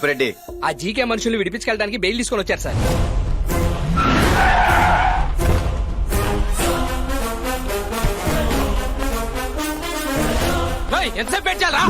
చెప్పు రెడ్డి. ఆ జీకే మనుషుల్ని విడిపించుకెళ్ళడానికి బెయిల్ తీసుకొని వచ్చారు సార్. ఏయ్, ఎంతసేపు పెట్టాలా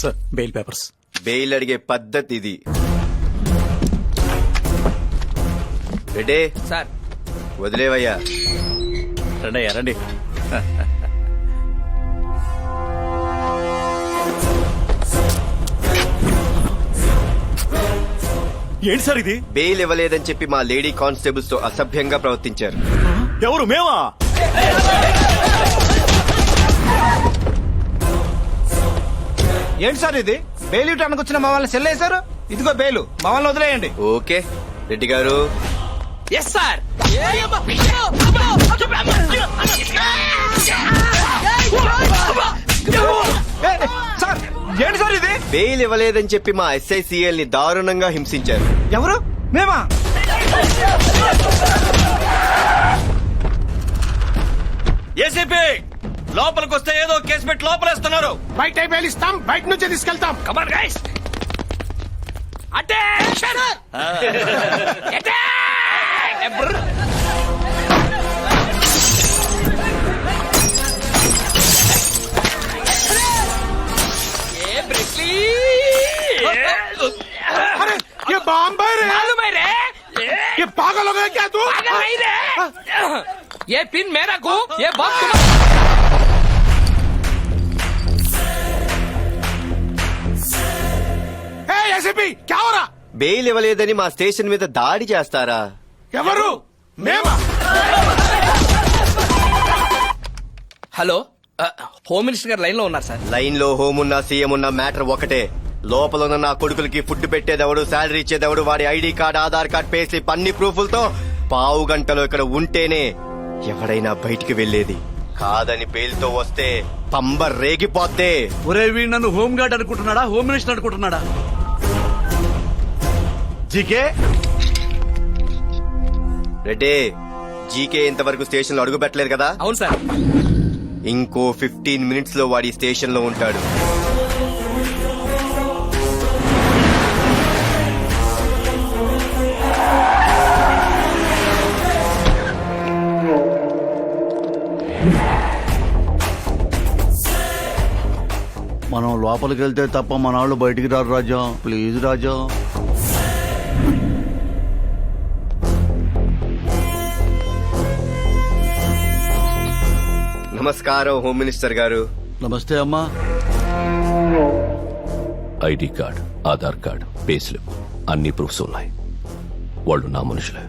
సార్ బెయిల్ పేపర్స్. బెయిల్ అడిగే పద్ధతి ఇది. రెడ్డి. సార్ వదిలేవయ్యా. రండి అయ్యా రండి. ఏంటి సార్ ఇది? బెయిల్ ఇవ్వలేదని చెప్పి మా లేడీ కానిస్టేబుల్స్తో అసభ్యంగా ప్రవర్తించారు. ఎవరు మేమా? ఏంటి సార్ ఇది? బెయిల్ ఇవ్వడానికి వచ్చిన మా వాళ్ళని సెల్లేశారు ఇదిగో బెయిల్ మా వాళ్ళని వదిలేయండి. ఓకే రెడ్డి గారు. ఎస్ సార్ సార్ ఏంటి సార్ ఇది బెయిల్ ఇవ్వలేదని చెప్పి మా ఎస్ఐసిఎల్ని దారుణంగా హింసించారు. ఎవరు? మేమా? ఏసీపీ లోపలికి వస్తే ఏదో కేసు పెట్టి లోపలేస్తున్నారు. బయట బెయిలిస్తాం బయట నుంచే తీసుకెళ్తాం. కమాన్ గైస్ బ్రిక్లీ अरे ये बॉम्बे रे मालूम है रे ये पागल हो गए क्या तू पागल नहीं रे ये पिन मेरा को ये बम तुम्हारा ఏ ఏసీపీ क्या हो रहा బెయిల్ ఇవ్వలేదని మా స్టేషన్ మీద దాడి చేస్తారా ఎవరు? మేమా? హలో హోమ్ మినిస్టర్ గారు లైన్లో ఉన్నారు సార్. లైన్లో హోమ్ ఉన్న సీఎం ఉన్న మ్యాటర్ ఒకటే. లోపల ఉన్న నా కొడుకులకి ఫుడ్ పెట్టేదెవడు శాలరీ ఇచ్చేదెవడు వాడి ID card Aadhaar card pay slip అన్ని ప్రూఫ్లతో పావు గంటలో ఇక్కడ ఉంటేనే ఎవడైనా బయటికి వెళ్ళేది కాదని పేలుతో వస్తే పంబ రేగిపోతే ఒరే వీడు నన్ను హోమ్ గార్డ్ అనుకుంటున్నాడా? హోమ్ మినిస్టర్ అనుకుంటున్నాడా? జీకే? రెడ్డి జీకే ఇంతవరకు స్టేషన్లో అడుగు పెట్టలేదు కదా? అవును సార్. ఇంకో ఫిఫ్టీన్ మినిట్స్లో వాడి స్టేషన్లో ఉంటాడు. మనం లోపలికి వెళ్తే తప్ప మన వాళ్ళు బయటికి రారు రాజా. ప్లీజ్ రాజా. నమస్కారం హోమ్ మినిస్టర్ గారు. నమస్తే అమ్మా. ID card Aadhaar card pay slip అన్ని ప్రూఫ్స్ ఉన్నాయి. వాళ్ళు నా మనుషులే.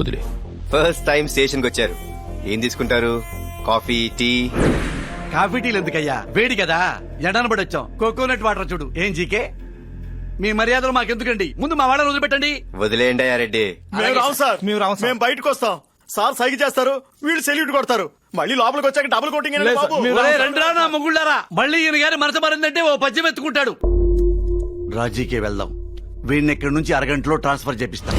వదిలే. ఫస్ట్ టైం స్టేషన్కి వచ్చారు. ఏం తీసుకుంటారు? Coffee tea? కాఫీ టీలు ఎందుకయ్యా? వేడి కదా. ఎండన పడి వచ్చాం. కోకోనట్ వాటర్ చూడు. ఏం జీకే? మీ మర్యాదలు మాకెందుకండి? ముందు మా వాళ్ళని వదిలిపెట్టండి. వదిలేయండి అయ్యా రెడ్డి. మేము రావు సార్. మేము రాము సార్. మేము బయటకు వస్తాం. సార్ సైకి చేస్తారు. వీళ్ళు సెల్యూట్ కొడతారు. మళ్ళీ లోపలికి వచ్చాక డబుల్ కోటింగ్ ఒరే రండిరా నా మొగుళ్ళారా? మళ్ళీ ఈయన గారి మనసు మారిందంటే ఓ పద్యం ఎత్తుకుంటాడు రాజీకే వెళ్దాం. వీడిని ఇక్కడి నుంచి అరగంటలో ట్రాన్స్ఫర్ చేపిస్తాం.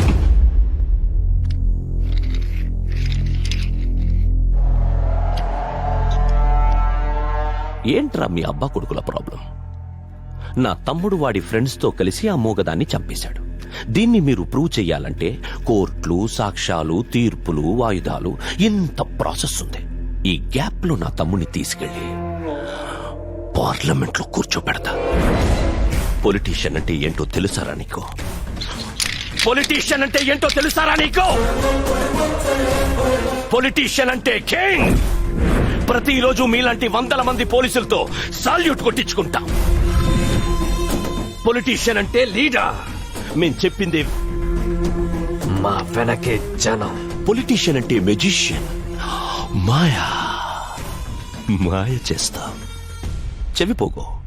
ఏంట్రా మీ అబ్బా కొడుకుల ప్రాబ్లం? నా తమ్ముడు వాడి ఫ్రెండ్స్తో కలిసి ఆ మూగదాన్ని చంపేశాడు. దీన్ని మీరు ప్రూవ్ చెయ్యాలంటే కోర్టులు సాక్ష్యాలు తీర్పులు వాయిదాలు ఇంత ప్రాసెస్ ఉంది. ఈ గ్యాప్లో నా తమ్ముడిని తీసుకెళ్ళి పార్లమెంట్లో కూర్చోబెడతా. పొలిటీషియన్ అంటే ఏంటో తెలుసారా నీకు? పొలిటీషియన్ అంటే ఏంటో తెలుసారా నీకు? పొలిటీషియన్ అంటే కింగ్ ప్రతిరోజు మీలాంటి వందల మంది పోలీసులతో సాల్యూట్ కొట్టించుకుంటాం. పొలిటీషియన్ అంటే లీడర్ మేం చెప్పింది మా వెనకే జనం. పొలిటీషియన్ అంటే మెజిషియన్ మాయా. మాయ చేస్తా. చెవిపోగో.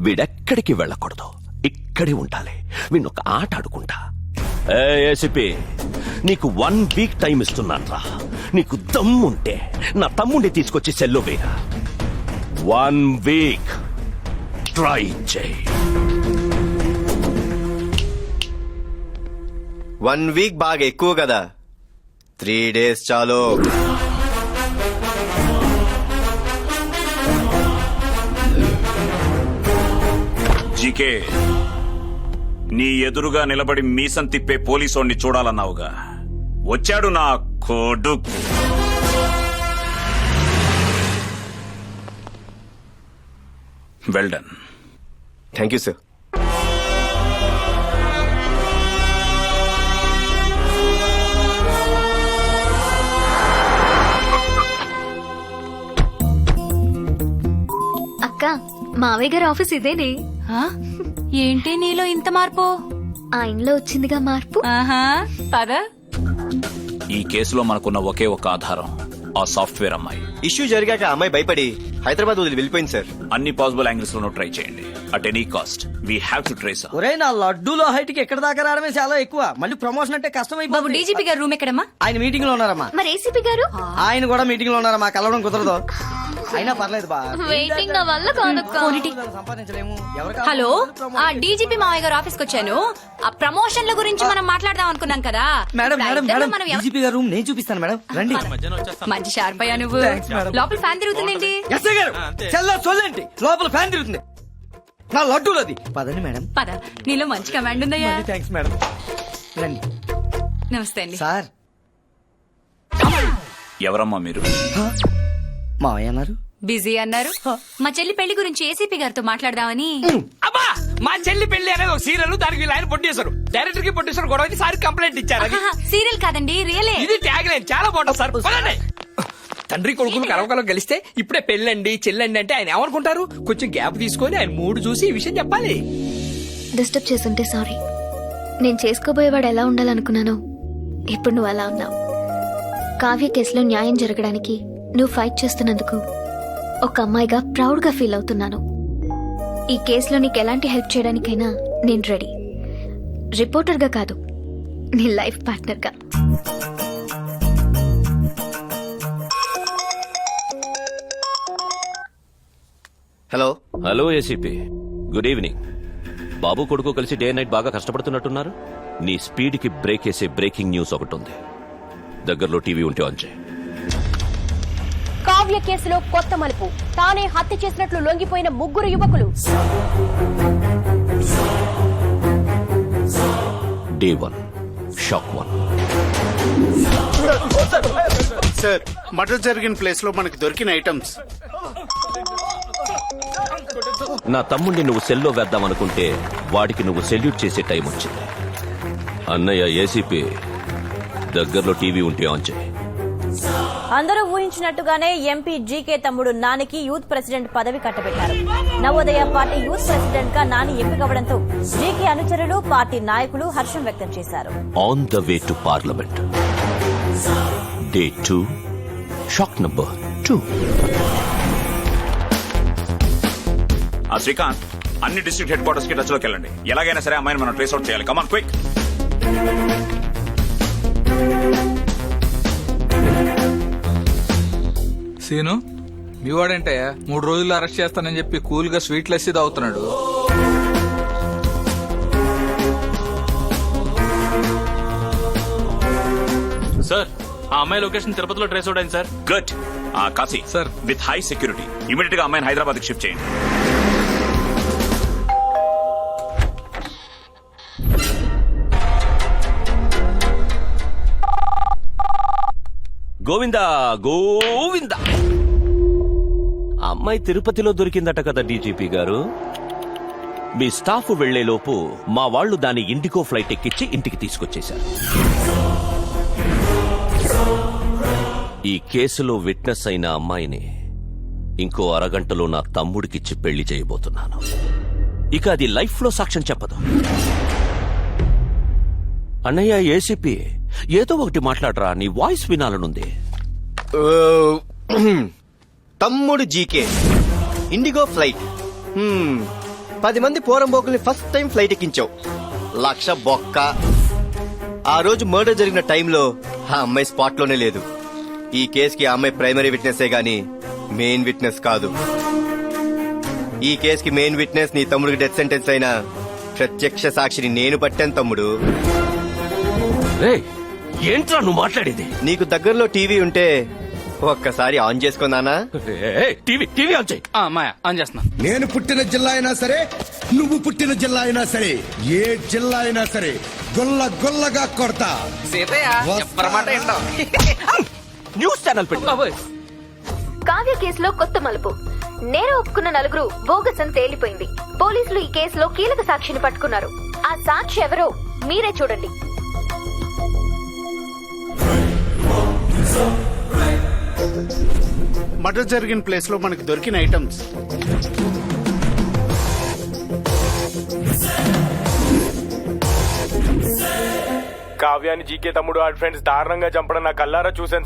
వీడెక్కడికి వెళ్ళకూడదు. ఇక్కడే ఉండాలి. వీణొక ఆట ఆడుకుంటా. ఏసిపి నీకు వన్ వీక్ టైం ఇస్తున్నాన్రా నీకు దమ్ముంటే నా తమ్ముడిని తీసుకొచ్చి సెల్లు వేయ. One week. ట్రై చేయి. వన్ వీక్ బాగా ఎక్కువ కదా. త్రీ డేస్ చాలు. జీకే నీ ఎదురుగా నిలబడి మీసం తిప్పే పోలీసోడిని చూడాలన్నావుగా. వచ్చాడు నా కొడుకు. వెల్డన్ థ్యాంక్ యూ సార్ అక్క మావయ్య గారి ఆఫీస్ ఇదేనే? ఏంటి నీలో ఇంత మార్పు? ఆయనలో వచ్చిందిగా మార్పు? ఆహా పద. ఈ కేసులో మనకున్న ఒకే ఒక ఆధారం. ఆ సాఫ్ట్వేర్ అమ్మాయి. ఇష్యూ జరిగాక ఆ అమ్మాయి భయపడి హైదరాబాద్ వదిలి వెళ్ళిపోయింది సార్. అన్ని పాసిబుల్ యాంగిల్స్ లోనూ ట్రై చేయండి. At any cost we have to trace ఒరే నా లడ్డూలో హైట్కి ఎక్కడ దాకా రావడమే చాలా ఎక్కువ. మళ్ళీ ప్రమోషన్ అంటే కష్టం బాబు అయిపోతుంది డీజీపీ గారు రూమ్ ఎక్కడమ్మా? ఆయన మీటింగ్లో ఉన్నారమ్మా. మరి ఏసీపీ గారు? ఆయన కూడా మీటింగ్లో ఉన్నారమ్మా. కలవడం కుదరదు. అయినా పర్లేదు బా. వెయిటింగ్ నా వల్ల కాదక్క పోనీటి. సంపాదించలేము. ఎవరు హలో ఆ డీజీపీ మావయ్య గారు ఆఫీస్కి వచ్చాను. ఆ ప్రమోషన్ల గురించి మనం మాట్లాడదాం అనుకున్నాం కదా. మేడం ఇప్పుడు ఆ మేడం ఇద్దరిలో మేడం. మనం ఎవ- డీజీపీ గారు రూమ్ నేను చూపిస్తాను మేడం. రండి. మంచి షార్ప్ అయ్యా నువ్వు లోపల ఫ్యాన్ తిరుగుతుందేంటి? ఎస్ఐ గారు చల్ల చల్లండి లోపల ఫ్యాన్ తిరుగుతుంది. నా లడ్డూలది. పదండి మేడం. పద నీలో మంచి కమాండ్ ఉందయ్యా. Thanks madam. రండి. నమస్తే అండి. సార్. ఎవరమ్మా మీరు? మావయ్య అన్నారు. బిజీ అన్నారు. మా చెల్లి పెళ్ళి గురించి ఏసీపీ గారితో మాట్లాడదామని. అబ్బా మా చెల్లి పెళ్ళి అనేది ఒక సీరియల్. దానికి వీళ్ళు ఆయన పొట్టేశారు. డైరెక్టర్కి పొట్టేశారు గొడవ సారి కంప్లైంట్ ఇచ్చారు అది. సీరియల్ కాదండి రియలే. ఇది ట్యాగ్ లైన్ చాలా బాగుంటుంది సార్. తండ్రి కొడుకులు కలవకలం కలిస్తే ఇప్పుడే పెళ్ళండి చెల్లండి అంటే ఆయన ఏమనుకుంటారు? కొంచెం గ్యాప్ తీసుకొని ఆయన మూడు చూసి ఈ విషయం చెప్పాలి. డిస్టర్బ్ చేసుంటే సారీ. నేను చేసుకోబోయేవాడు ఎలా ఉండాలనుకున్నానో ఇప్పుడు నువ్వు అలా ఉన్నావు. కావ్య కేసులో న్యాయం జరగడానికి నువ్వు ఫైట్ చేస్తున్నందుకు ఒక అమ్మాయిగా ప్రౌడ్గా ఫీల్ అవుతున్నాను. ఈ కేసులో నీకు ఎలాంటి హెల్ప్ చేయడానికైనా నేను రెడీ. రిపోర్టర్గా కాదు నీ life పార్ట్నర్గా. Hello. Hello ACP good evening బాబు కొడుకు కలిసి డే నైట్ బాగా కష్టపడుతున్నట్టున్నారు. నీ స్పీడ్కి బ్రేక్ వేసే బ్రేకింగ్ న్యూస్ ఒకటి ఉంది. దగ్గరలో టీవీ ఉంటే ఆన్ చేయి. కావ్య కేసులో కొత్త మలుపు. తానే హత్య చేసినట్లు లొంగిపోయిన ముగ్గురు యువకులు. Day one. Shock one. Sir murder జరిగిన ప్లేస్లో మనకి దొరికిన ఐటమ్స్. నా తమ్ముడిని నువ్వు సెల్లో వేద్దామనుకుంటే వాడికి నువ్వు సెల్యూట్ చేసే టైం వచ్చింది. అన్నయ్య ఏసీపీ దగ్గరలో టీవీ ఉంటే ఆన్ చేయి. అందరూ ఊహించినట్టుగానే ఎంపీ జీకే తమ్ముడు నానికి యూత్ ప్రెసిడెంట్ పదవి కట్టబెట్టారు. నవోదయ పార్టీ యూత్ ప్రెసిడెంట్గా నాని ఎంపికవడంతో జీకే అనుచరులు పార్టీ నాయకులు హర్షం వ్యక్తం చేశారు. On the way to parliament day two shock number two ఆ శ్రీకాంత్ అన్ని డిస్ట్రిక్ట్ హెడ్ క్వార్టర్స్కి టచ్లోకి వెళ్ళండి. ఎలాగైనా సరే అమ్మాయిని మనం ట్రేస్ అవుట్ చేయాలి. Come on quick. సీను మీ వాడంటే మూడు రోజులు అరెస్ట్ చేస్తానని చెప్పి కూల్గా స్వీట్ లెస్ అవుతున్నాడు సార్ ఆ అమ్మాయి లొకేషన్ తిరుపతిలో ట్రేస్ అవుట్ అయింది సార్. గుడ్. ఆ Kashi. Sir. With high security. ఇమీడియట్గా అమ్మాయిని హైదరాబాద్కి షిఫ్ట్ చేయండి. గోవిందా గోవిందా. అమ్మాయి తిరుపతిలో దొరికిందట కదా డీజీపీ గారు. మీ స్టాఫ్ వెళ్ళేలోపు మా వాళ్ళు దాని ఇండిగో ఫ్లైట్ ఎక్కించి ఇంటికి తీసుకొచ్చేశారు. ఈ కేసులో విట్నెస్ అయిన అమ్మాయిని ఇంకో అరగంటలో నా తమ్ముడికిచ్చి పెళ్ళి చేయబోతున్నాను. ఇక అది లైఫ్లో సాక్ష్యం చెప్పదు. అన్నయ్య ఏసీపీ ఏదో ఒకటి మాట్లాడరా నీ వాయిస్ వినాలనుంది. తమ్ముడు జీకే. IndiGo flight. పది మంది పోరంబోకుల్ని ఫస్ట్ టైం ఫ్లైట్ ఎక్కించావు. లక్ష బొక్క. ఆ రోజు మర్డర్ జరిగిన టైంలో ఆ అమ్మాయి స్పాట్లోనే లేదు. ఈ కేసుకి ఆ అమ్మాయి ప్రైమరీ విట్నెస్ గాని మెయిన్ విట్నెస్ కాదు. ఈ కేసుకి మెయిన్ విట్నెస్ నీ తమ్ముడికి డెత్ సెంటెన్స్ అయిన ప్రత్యక్ష సాక్షిని నేను పట్టాను తమ్ముడు. ఏంట్రా నువ్వు మాట్లాడేది? నీకు దగ్గరలో టీవీ ఉంటే ఒక్కసారి ఆన్ చేసుకున్నానా ఏయ్, టీవీ టీవీ ఆన్ చేయి. ఆ, మాయా ఆన్ చేస్తున్నా. నేను పుట్టిన జిల్లా అయినా సరే నువ్వు పుట్టిన జిల్లా అయినా సరే ఏ జిల్లా అయినా సరే గొల్ల గొల్లగా కొడతా. న్యూస్ ఛానల్ కావ్య కేసులో కొత్త మలుపు. నేర ఒప్పుకున్న నలుగురు బోగస్ అని తేలిపోయింది. పోలీసులు ఈ కేసులో కీలక సాక్షిని పట్టుకున్నారు. ఆ సాక్షి ఎవరో మీరే చూడండి. మర్డర్ జరిగిన ప్లేస్లో మనకి దొరికిన ఐటమ్స్. కావ్యాన్ని జీకే తమ్ముడు ఆ ఫ్రెండ్స్ దారుణంగా చంపడం నా కల్లారా చూసాను